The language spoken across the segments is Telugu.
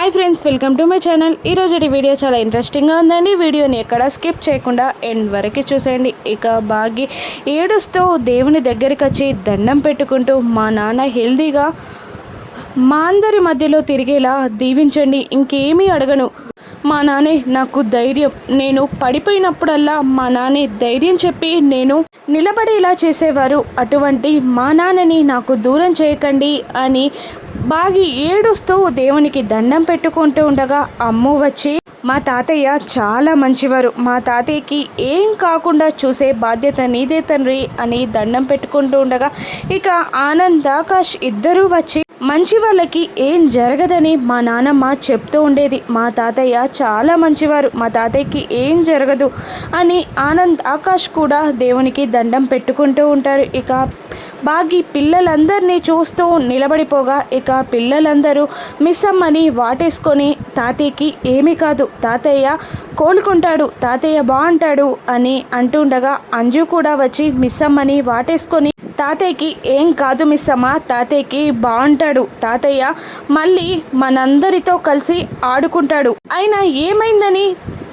Hi friends welcome to my channel ఈరోజు వీడియో చాలా ఇంట్రెస్టింగ్గా ఉందండి. వీడియోని ఎక్కడ స్కిప్ చేయకుండా ఎండ్ వరకు చూసేయండి. ఇక బాగి ఏడుస్తూ దేవుని దగ్గరికి వచ్చి దండం పెట్టుకుంటూ మా నాన్న హెల్దీగా మా అందరి మధ్యలో తిరిగేలా దీవించండి. ఇంకేమీ అడగను. మా నానే నాకు ధైర్యం. నేను పడిపోయినప్పుడల్లా మా నానే ధైర్యం చెప్పి నేను నిలబడేలా చేసేవారు. అటువంటి మా నాన్నని నాకు దూరం చేయకండి అని బాగి ఏడుస్తూ దేవునికి దండం పెట్టుకుంటూ ఉండగా అమ్ము వచ్చి మా తాతయ్య చాలా మంచివారు. మా తాతయ్యకి ఏం కాకుండా చూసే బాధ్యత నీదే తండ్రి అని దండం పెట్టుకుంటూ ఉండగా ఇక ఆనంద్ ఆకాష్ ఇద్దరూ వచ్చి మంచి వాళ్ళకి ఏం జరగదని మా నాన్నమ్మ చెప్తూ ఉండేది. మా తాతయ్య చాలా మంచివారు. మా తాతయ్యకి ఏం జరగదు అని ఆనంద్ ఆకాష్ కూడా దేవునికి దండం పెట్టుకుంటూ ఉంటారు. ఇక బాగి పిల్లలందరినీ చూస్తూ నిలబడిపోగా ఇక పిల్లలందరూ మిస్ అమ్మని వాటేసుకొని తాతయ్యకి ఏమీ కాదు తాతయ్య కోలుకుంటాడు తాతయ్య బాగుంటాడు అని అంటుండగా అంజు కూడా వచ్చి మిస్ అమ్మని వాటేసుకొని తాతయ్యకి ఏం కాదు మిస్ అమ్మ తాతయ్యకి బాగుంటాడు తాతయ్య మళ్ళీ మనందరితో కలిసి ఆడుకుంటాడు. అయినా ఏమైందని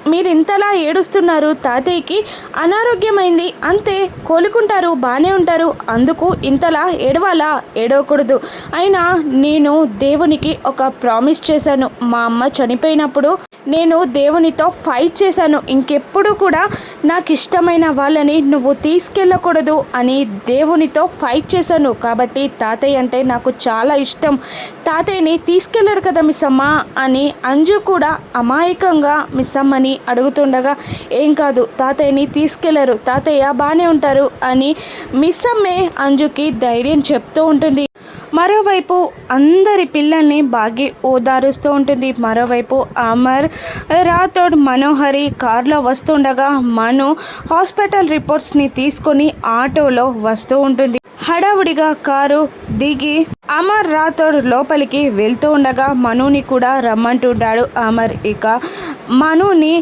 మీరు ఇంతలా ఏడుస్తున్నారు. తాతయ్యకి అనారోగ్యమైంది. అంతే కోలుకుంటారు బాగానే ఉంటారు. అందుకు ఇంతలా ఏడవాలా? ఏడవకూడదు. అయినా నేను దేవునికి ఒక ప్రామిస్ చేశాను. మా అమ్మ చనిపోయినప్పుడు నేను దేవునితో ఫైట్ చేశాను. ఇంకెప్పుడు కూడా నాకు ఇష్టమైన వాళ్ళని నువ్వు తీసుకెళ్ళకూడదు అని దేవునితో ఫైట్ చేశాను. కాబట్టి తాతయ్య అంటే నాకు చాలా ఇష్టం. తాతయ్యని తీసుకెళ్ళరు కదా మిస్ అమ్మ అని అంజు కూడా అమాయకంగా మిస్ అమ్మని అడుగుతుండగా ఏం కాదు తాతయ్యని తీసుకెళ్ళరు. తాతయ్య బాగానే ఉంటారు అని మిస్ అమ్మే అంజుకి ధైర్యం చెప్తూ ఉంటుంది. మరోవైపు అందరి పిల్లల్ని బాగి ఓదారుస్తూ ఉంటుంది. మరోవైపు అమర్ రాథోడ్ మనోహరి కారులో వస్తుండగా మను హాస్పిటల్ రిపోర్ట్స్ని తీసుకొని ఆటోలో వస్తూ ఉంటుంది. హడావుడిగా కారు దిగి అమర్ రాథోడ్ లోపలికి వెళ్తూ ఉండగా మనుని కూడా రమ్మంటుంటాడు అమర్. ఇక మనుని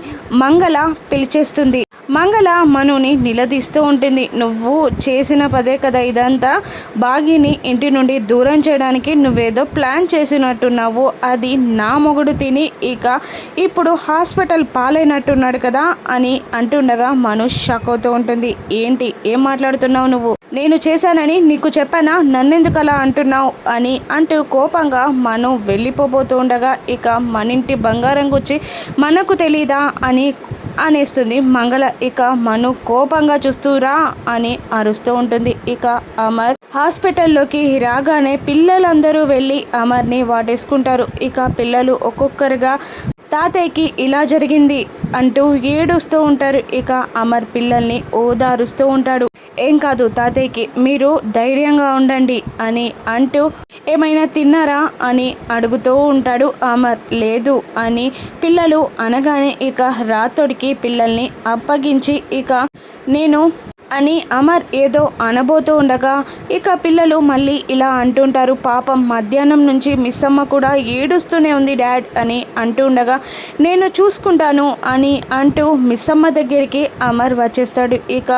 మంగళ పిలిచేస్తుంది. మంగళ మనుని నిలదీస్తూ ఉంటుంది. నువ్వు చేసిన పదే కదా ఇదంతా? బాగిని ఇంటి నుండి దూరం చేయడానికి నువ్వేదో ప్లాన్ చేసినట్టున్నావు. అది నా మొగుడు తిని ఇక ఇప్పుడు హాస్పిటల్ పాలైనట్టున్నాడు కదా అని అంటుండగా మను షాక్ అవుతూ ఉంటుంది. ఏంటి? ఏం మాట్లాడుతున్నావు నువ్వు? నేను చేశానని నీకు చెప్పానా? నన్నెందుకు అలా అంటున్నావు? అని అంటూ కోపంగా మను వెళ్ళిపోబోతూ ఉండగా ఇక మనింటి బంగారం గుచ్చి మనకు తెలీదా? అని అనేస్తుంది. మంగళ ఇక మను కోపంగా చూస్తూరా అని అరుస్తూ ఉంటుంది. ఇక అమర్ హాస్పిటల్లోకి రాగానే పిల్లలందరూ వెళ్ళి అమర్ని వాటేసుకుంటారు. ఇక పిల్లలు ఒక్కొక్కరుగా తాతయ్యకి ఇలా జరిగింది అంటూ ఏడుస్తూ ఉంటారు. ఇక అమర్ పిల్లల్ని ఓదారుస్తూ ఉంటాడు. ఏం కాదు తాతయ్యకి మీరు ధైర్యంగా ఉండండి అని అంటూ ఏమైనా తిన్నారా? అని అడుగుతూ ఉంటాడు అమర్. లేదు అని పిల్లలు అనగానే ఇక రాతోడికి పిల్లల్ని అప్పగించి ఇక నేను అని అమర్ ఏదో అనబోతూ ఉండగా ఇక పిల్లలు మళ్ళీ ఇలా అంటుంటారు. పాపం మధ్యాహ్నం నుంచి మిస్ అమ్మ కూడా ఏడుస్తూనే ఉంది డాడ్ అని అంటూ ఉండగా నేను చూసుకుంటాను అని అంటూ మిస్ అమ్మ దగ్గరికి అమర్ వచ్చేస్తాడు. ఇక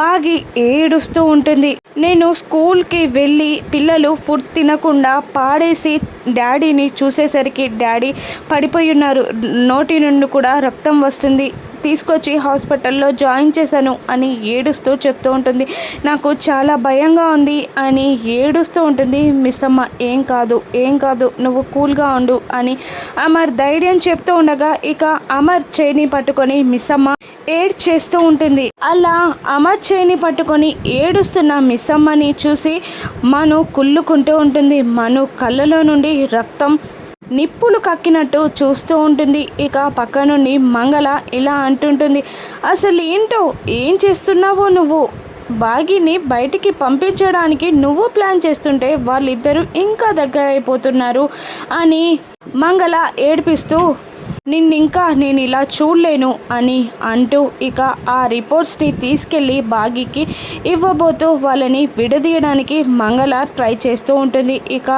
బాగి ఏడుస్తూ ఉంటుంది. నేను స్కూల్కి వెళ్ళి పిల్లలు ఫుడ్ తినకుండా పాడేసి డాడీని చూసేసరికి డాడీ పడిపోయి ఉన్నారు. నోటి నుండి కూడా రక్తం వస్తుంది. తీసుకొచ్చి హాస్పిటల్లో జాయిన్ చేశాను అని ఏడుస్తూ చెప్తూ ఉంటుంది. నాకు చాలా భయంగా ఉంది అని ఏడుస్తూ ఉంటుంది. మిస్ అమ్మ ఏం కాదు ఏం కాదు నువ్వు కూల్గా ఉండు అని అమర్ ధైర్యం చెప్తూ ఉండగా ఇక అమర్ చేయిని పట్టుకొని మిస్ అమ్మ ఏడ్ చేస్తూ ఉంటుంది. అలా అమర్ చేయిని పట్టుకొని ఏడుస్తున్న మిస్ అమ్మని చూసి మను కుళ్ళుకుంటూ ఉంటుంది. మను కళ్ళలో నుండి రక్తం నిప్పులు కక్కినట్టు చూస్తూ ఉంటుంది. ఇక పక్క నుండి మంగళ ఇలా అంటుంటుంది. అసలు ఏంటో? ఏం చేస్తున్నావో నువ్వు? బాగిని బయటికి పంపించడానికి నువ్వు ప్లాన్ చేస్తుంటే వాళ్ళిద్దరూ ఇంకా దగ్గర అయిపోతున్నారు అని మంగళ ఏడిపిస్తూ నిన్నింకా నేను ఇలా చూడలేను అని అంటూ ఇక ఆ రిపోర్ట్స్ని తీసుకెళ్ళి బాగికి ఇవ్వబోతూ వాళ్ళని విడదీయడానికి మంగళ ట్రై చేస్తూ ఉంటుంది. ఇక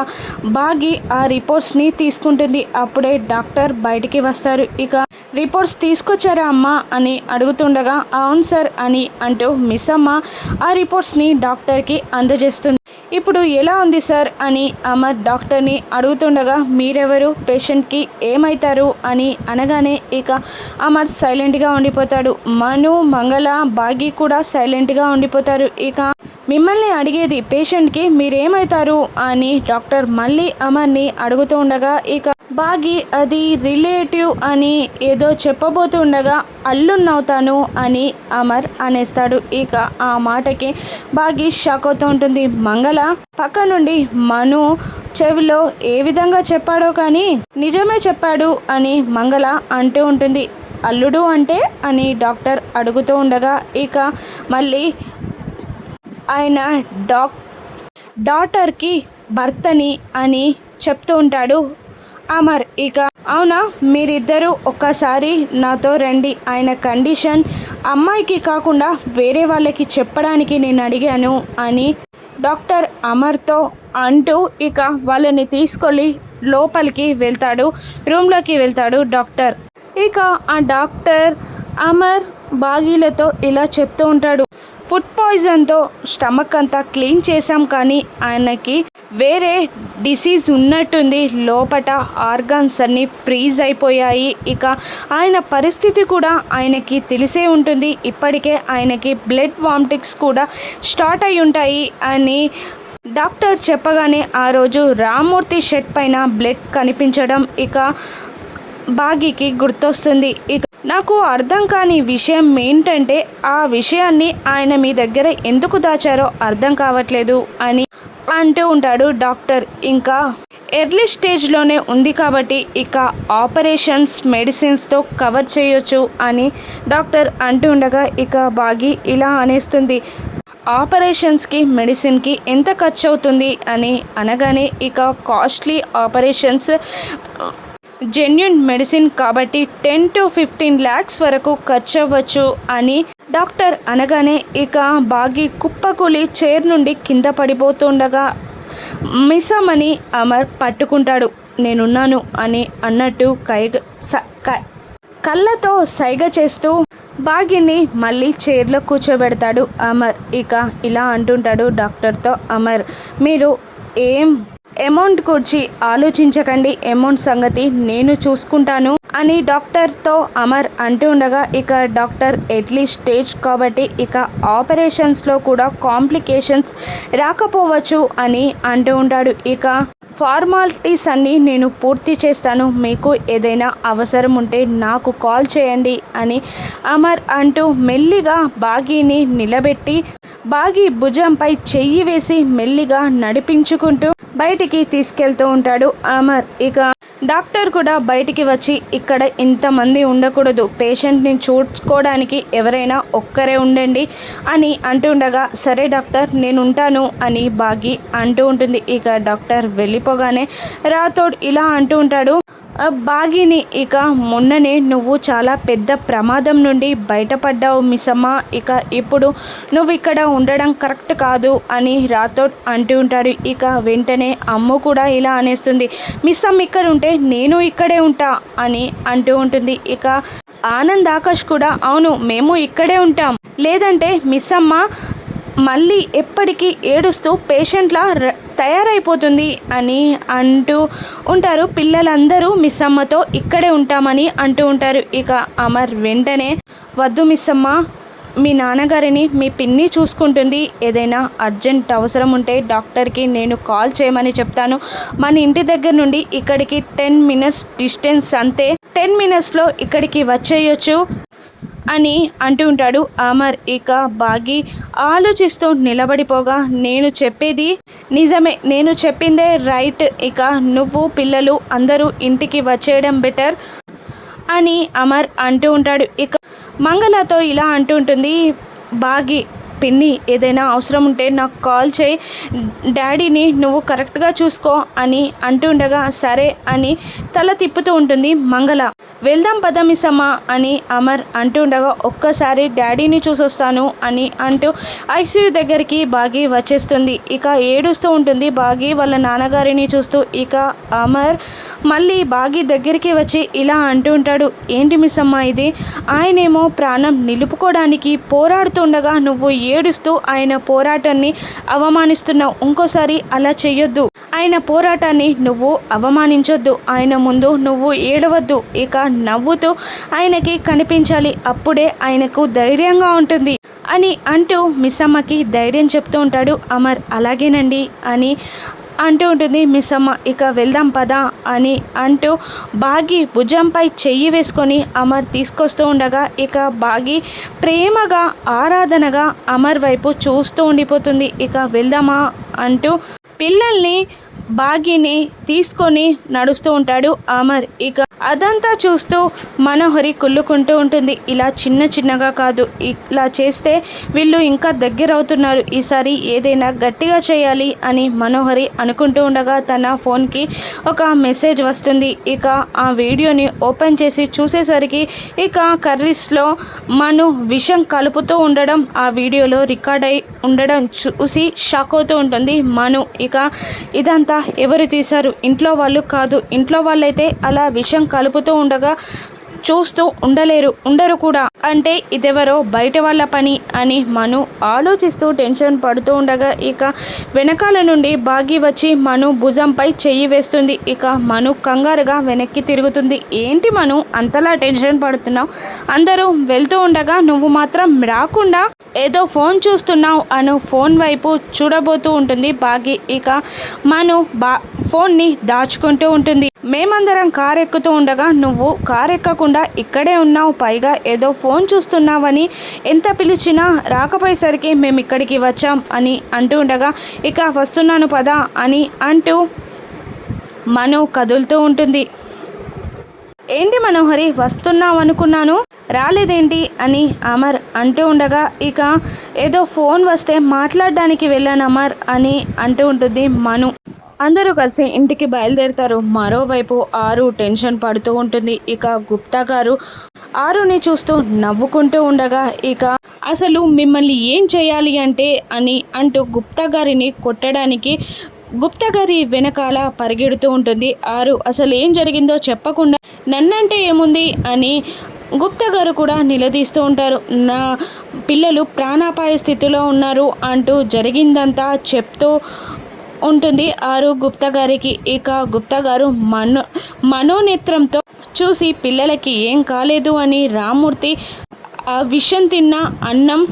బాగి ఆ రిపోర్ట్స్ని తీసుకుంటుంది. అప్పుడే డాక్టర్ బయటికి వస్తారు. ఇక రిపోర్ట్స్ తీసుకొచ్చారా అమ్మా అని అడుగుతుండగా అవును సార్ అని అంటూ మిస్ అమ్మ ఆ రిపోర్ట్స్ని డాక్టర్కి అందజేస్తుంది. ఇప్పుడు ఎలా ఉంది సార్ అని అమర్ డాక్టర్ని అడుగుతుండగా మీరెవరు? పేషెంట్కి ఏమవుతారు అని అనగానే ఇక అమర్ సైలెంట్గా ఉండిపోతాడు. మను మంగళ బాగి కూడా సైలెంట్గా ఉండిపోతారు. ఇక మిమ్మల్ని అడిగేది పేషెంట్కి మీరేమవుతారు అని డాక్టర్ మళ్ళీ అమర్ని అడుగుతూ ఉండగా ఇక బాగి అది రిలేటివ్ అని ఏదో చెప్పబోతుండగా అల్లున్నవుతాను అని అమర్ అనేస్తాడు. ఇక ఆ మాటకి బాగి షాక్ అవుతూ ఉంటుంది. మంగళ పక్క నుండి మను చెవిలో ఏ విధంగా చెప్పాడో కానీ నిజమే చెప్పాడు అని మంగళ అంటూ ఉంటుంది. అల్లుడు అంటే? అని డాక్టర్ అడుగుతూ ఉండగా ఇక మళ్ళీ ఆయన డాక్ డాక్టర్కి భర్తని అని చెప్తూ ఉంటాడు. అమర్ ఇక అవునా? మీరిద్దరూ ఒక్కసారి నాతో రండి. ఆయన కండిషన్ అమ్మాయికి కాకుండా వేరే వాళ్ళకి చెప్పడానికి నేను అడిగాను అని డాక్టర్ అమర్తో అంటూ ఇక వాళ్ళని తీసుకొని లోపలికి వెళ్తాడు రూమ్లోకి వెళ్తాడు డాక్టర్. ఇక ఆ డాక్టర్ అమర్ బాగీలతో ఇలా చెప్తూ ఉంటాడు. ఫుడ్ పాయిజన్తో స్టమక్ అంతా క్లీన్ చేశాం కానీ ఆయనకి వేరే డిసీజ్ ఉన్నట్టుంది. లోపట ఆర్గాన్స్ అన్నీ ఫ్రీజ్ అయిపోయాయి. ఇక ఆయన పరిస్థితి కూడా ఆయనకి తెలిసే ఉంటుంది. ఇప్పటికే ఆయనకి బ్లడ్ వామిటిక్స్ కూడా స్టార్ట్ అయి ఉంటాయి అని డాక్టర్ చెప్పగానే ఆ రోజు రామ్మూర్తి షెట్ పైన బ్లడ్ కనిపించడం ఇక బాగీకి గుర్తొస్తుంది. ఇక నాకు అర్థం కాని విషయం ఏంటంటే ఆ విషయాన్ని ఆయన మీ దగ్గర ఎందుకు దాచారో అర్థం కావట్లేదు అని అంటూ ఉంటాడు డాక్టర్. ఇంకా ఎర్లీ స్టేజ్లోనే ఉంది కాబట్టి ఇక ఆపరేషన్స్ మెడిసిన్స్తో కవర్ చేయొచ్చు అని డాక్టర్ అంటూ ఉండగా ఇక బాగి ఇలా అనేస్తుంది. ఆపరేషన్స్కి మెడిసిన్కి ఎంత ఖర్చు అవుతుంది అని అనగానే ఇక కాస్ట్లీ ఆపరేషన్స్ జెన్యున్ మెడిసిన్ కాబట్టి టెన్ టు ఫిఫ్టీన్ ల్యాక్స్ వరకు ఖర్చు అవ్వచ్చు అని డాక్టర్ అనగానే ఇక బాగి కుప్పకూలి చైర్ నుండి కింద పడిపోతుండగా మిసమని అమర్ పట్టుకుంటాడు నేనున్నాను అని అన్నట్టు కైగ కళ్ళతో సైగ చేస్తూ బాగిని మళ్ళీ చైర్లో కూర్చోబెడతాడు అమర్. ఇక ఇలా అంటుంటాడు డాక్టర్తో అమర్ మీరు ఏం అమౌంట్ గురించి ఆలోచించకండి అమౌంట్ సంగతి నేను చూసుకుంటాను అని డాక్టర్తో అమర్ అంటూ ఉండగా ఇక డాక్టర్ ఎట్లీ స్టేజ్ కాబట్టి ఇక ఆపరేషన్స్లో కూడా కాంప్లికేషన్స్ రాకపోవచ్చు అని అంటూ ఉంటాడు. ఇక ఫార్మాలిటీస్ అన్నీ నేను పూర్తి చేస్తాను మీకు ఏదైనా అవసరం ఉంటే నాకు కాల్ చేయండి అని అమర్ అంటూ మెల్లిగా బాగీని నిలబెట్టి బాగి భుజంపై చెయ్యి వేసి మెల్లిగా నడిపించుకుంటూ బయటికి తీసుకెళ్తూ ఉంటాడు అమర్. ఇక డాక్టర్ కూడా బయటికి వచ్చి ఇక్కడ ఇంతమంది ఉండకూడదు. పేషెంట్ని చూసుకోవడానికి ఎవరైనా ఒక్కరే ఉండండి అని అంటుండగా సరే డాక్టర్ నేను ఉంటాను అని బాగి అంటూ ఉంటుంది. ఇక డాక్టర్ వెళ్ళిపోగానే రాథోడ్ ఇలా అంటూ ఉంటాడు బాగిని ఇక మొన్ననే నువ్వు చాలా పెద్ద ప్రమాదం నుండి బయటపడ్డావు మిసమ్మ. ఇక ఇప్పుడు నువ్వు ఇక్కడ ఉండడం కరెక్ట్ కాదు అని రాథోడ్ అంటూ ఉంటాడు. ఇక వెంటనే అమ్మ కూడా ఇలా అనేస్తుంది. మిస్సమ్మ ఇక్కడ ఉంటే నేను ఇక్కడే ఉంటా అని అంటూ ఉంటుంది. ఇక ఆనంద్ ఆకాష్ కూడా అవును మేము ఇక్కడే ఉంటాం. లేదంటే మిస్సమ్మ మళ్ళీ ఎప్పటికీ ఏడుస్తూ పేషెంట్లా తయారైపోతుంది అని అంటూ ఉంటారు. పిల్లలందరూ మిస్ అమ్మతో ఇక్కడే ఉంటామని అంటూ ఉంటారు. ఇక అమర్ వెంటనే వద్దు మిస్ అమ్మ మీ నాన్నగారిని మీ పిన్ని చూసుకుంటుంది. ఏదైనా అర్జెంట్ అవసరం ఉంటే డాక్టర్కి నేను కాల్ చేయమని చెప్తాను. మన ఇంటి దగ్గర నుండి ఇక్కడికి టెన్ మినిట్స్ డిస్టెన్స్ అంతే. టెన్ మినిట్స్లో ఇక్కడికి వచ్చేయచ్చు. అని అంటూ ఉంటాడు. అమర్ ఇక బాగి ఆలోచిస్తూ నిలబడిపోగా నేను చెప్పేది నిజమే నేను చెప్పిందే రైట్ ఇక నువ్వు పిల్లలు అందరూ ఇంటికి వచ్చేయడం బెటర్ అని అమర్ అంటూ ఉంటాడు. ఇక మంగళతో ఇలా అంటూ ఉంటుంది బాగి పిన్ని ఏదైనా అవసరం ఉంటే నాకు కాల్ చేయి. డాడీని నువ్వు కరెక్ట్గా చూసుకో అని అంటుండగా సరే అని తల తిప్పుతూ ఉంటుంది మంగళ. వెళ్దాం పద మిస్సమ్మ అని అమర్ అంటుండగా ఒక్కసారి డాడీని చూసొస్తాను అని అంటూ ఐసీయూ దగ్గరికి బాగి వచ్చేస్తుంది. ఇక ఏడుస్తూ ఉంటుంది. బాగి వాళ్ళ నాన్నగారిని చూస్తూ ఇక అమర్ మళ్ళీ బాగి దగ్గరికి వచ్చి ఇలా అంటూ ఉంటాడు ఏంటి మిస్సమ్మ ఇది? ఆయనేమో ప్రాణం నిలుపుకోవడానికి పోరాడుతుండగా నువ్వు ఏ ఏడుస్తూ ఆయన పోరాటాన్ని అవమానిస్తున్నావు ఇంకోసారి అలా చేయొద్దు. ఆయన పోరాటాన్ని నువ్వు అవమానించొద్దు. ఆయన ముందు నువ్వు ఏడవద్దు. ఇక నవ్వుతూ ఆయనకి కనిపించాలి. అప్పుడే ఆయనకు ధైర్యంగా ఉంటుంది. అని అంటూ మిస్సమ్మకి ధైర్యం చెప్తూ ఉంటాడు అమర్. అలాగేనండి అని అంటూ ఉంటుంది మిస్ అమ్మ ఇక వెళ్దాం పదా అని అంటూ బాగి భుజంపై చెయ్యి వేసుకొని అమర్ తీసుకొస్తూ ఉండగా ఇక బాగి ప్రేమగా ఆరాధనగా అమర్ వైపు చూస్తూ ఉండిపోతుంది. ఇక వెళ్దామా అంటూ పిల్లల్ని బాగిని తీసుకొని నడుస్తూ ఉంటాడు అమర్. ఇక అదంతా చూస్తూ మనోహరి కుళ్ళుకుంటూ ఉంటుంది. ఇలా చిన్న చిన్నగా కాదు. ఇలా చేస్తే వీళ్ళు ఇంకా దగ్గర అవుతున్నారు ఈసారి ఏదైనా గట్టిగా చేయాలి అని మనోహరి అనుకుంటూ ఉండగా తన ఫోన్కి ఒక మెసేజ్ వస్తుంది. ఇక ఆ వీడియోని ఓపెన్ చేసి చూసేసరికి ఇక కర్రీస్లో మను విషం కలుపుతూ ఉండడం ఆ వీడియోలో రికార్డ్ అయి ఉండడం చూసి షాక్ అవుతూ ఉంటుంది మను. ఇక ఇదంతా ఎవరు తీశారు? ఇంట్లో వాళ్ళు కాదు. ఇంట్లో వాళ్ళైతే అలా విషం కలుపుతూ ఉండగా చూస్తూ ఉండలేరు ఉండరు కూడా. అంటే ఇదెవరో బయట వాళ్ళ పని అని మను ఆలోచిస్తూ టెన్షన్ పడుతూ ఉండగా ఇక వెనకాల నుండి బాగి వచ్చి మను భుజంపై చెయ్యి వేస్తుంది. ఇక మను కంగారుగా వెనక్కి తిరుగుతుంది. ఏంటి మను అంతలా టెన్షన్ పడుతున్నావు? అందరూ వెళ్తూ ఉండగా నువ్వు మాత్రం రాకుండా ఏదో ఫోన్ చూస్తున్నావు అను ఫోన్ వైపు చూడబోతూ ఉంటుంది బాగి. ఇక మను బా ఫోన్ని దాచుకుంటూ ఉంటుంది. మేమందరం కార్ ఎక్కుతూ ఉండగా నువ్వు కార్ ఎక్కకుండా ఇక్కడే ఉన్నావు. పైగా ఏదో ఫోన్ చూస్తున్నావని ఎంత పిలిచినా రాకపోయేసరికి మేము ఇక్కడికి వచ్చాం అని అంటూ ఉండగా ఇక వస్తున్నాను పదా అని అంటూ మను కదులుతూ ఉంటుంది. ఏంటి మనోహరి వస్తున్నావు అనుకున్నాను. రాలేదేంటి అని అమర్ అంటూ ఉండగా ఇక ఏదో ఫోన్ వస్తే మాట్లాడడానికి వెళ్ళాను అమర్ అని అంటూ ఉంటుంది మను. అందరూ కలిసి ఇంటికి బయలుదేరుతారు. మరోవైపు ఆరు టెన్షన్ పడుతూ ఉంటుంది. ఇక గుప్తా గారు ఆరుని చూస్తూ నవ్వుకుంటూ ఉండగా ఇక అసలు మిమ్మల్ని ఏం చేయాలి అంటే అని అంటూ గుప్తా గారిని కొట్టడానికి గుప్తగది వెనకాల పరిగెడుతూ ఉంటుంది. ఆరు అసలు ఏం జరిగిందో చెప్పకుండా నన్నంటే ఏముంది అని గుప్తా గారు కూడా నిలదీస్తూ ఉంటారు. నా పిల్లలు ప్రాణాపాయ స్థితిలో ఉన్నారు అంటూ జరిగిందంతా చెప్తూ ఉంటుంది ఆరు గుప్తా గారికి ఇక గుప్తా గారు మనో మనోనేత్రంతో చూసి పిల్లలకి ఏం కాలేదు అని రామూర్తి ఆ విషం తిన్న అన్నం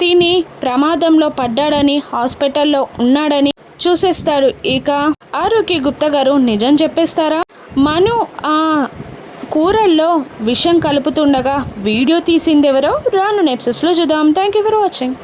తిని ప్రమాదంలో పడ్డాడని హాస్పిటల్లో ఉన్నాడని చూసేస్తారు. ఇక ఆరోగ్య గుప్తా గారు నిజం చెప్పేస్తారా? మను ఆ కూరల్లో విషం కలుపుతుండగా వీడియో తీసిందెవరో? రాను నెప్సెస్లో చూద్దాం. Thank you for watching